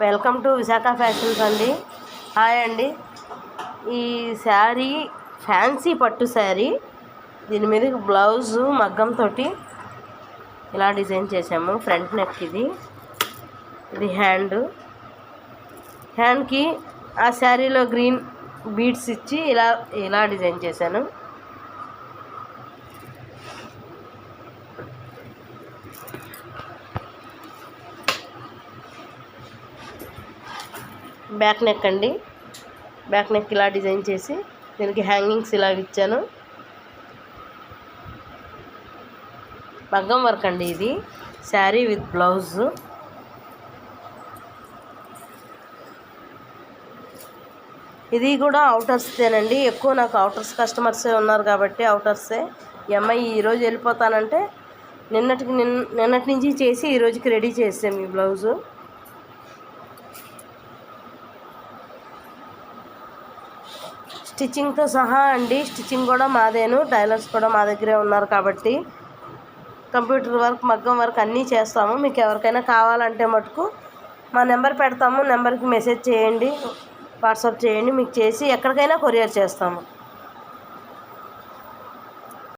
Welcome to Visakha fashions అండి. Hi అండి. ఈ శారీ ఫ్యాన్సీ పట్టు శారీ దీని మీద బ్లౌజు మగ్గంతో ఇలా డిజైన్ చేసాము ఫ్రంట్ నెక్ ఇది. ఇది హ్యాండ్. హ్యాండ్కి ఆ శారీలో గ్రీన్ బీడ్స్ ఇచ్చి ఇలా ఇలా డిజైన్ చేశాను. బ్యాక్ నెక్ అండి. బ్యాక్ నెక్ ఇలా డిజైన్ చేసి దీనికి హ్యాంగింగ్స్ ఇలా ఇచ్చాను. మగ్గం వర్క్ అండి ఇది. Sari with blouse. ఇది కూడా అవుటర్స్తేనండి ఎక్కువ నాకు అవుటర్స్ కస్టమర్సే ఉన్నారు కాబట్టి అవుటర్సే. ఈ అమ్మాయి ఈరోజు వెళ్ళిపోతానంటే నిన్నటికి నిన్న నిన్నటి నుంచి చేసి ఈరోజుకి రెడీ చేసాం ఈ బ్లౌజు. స్టిచ్చింగ్తో సహా అండి స్టిచ్చింగ్ కూడా మాదేను టైలర్స్ కూడా మా దగ్గరే ఉన్నారు కాబట్టి. కంప్యూటర్ వర్క్ మగ్గం వర్క్ అన్నీ చేస్తాము. మీకు ఎవరికైనా కావాలంటే మటుకు మా నెంబర్ పెడతాము. నెంబర్కి మెసేజ్ చేయండి వాట్సాప్ చేయండి. మీకు చేసి ఎక్కడికైనా కొరియర్ చేస్తాము.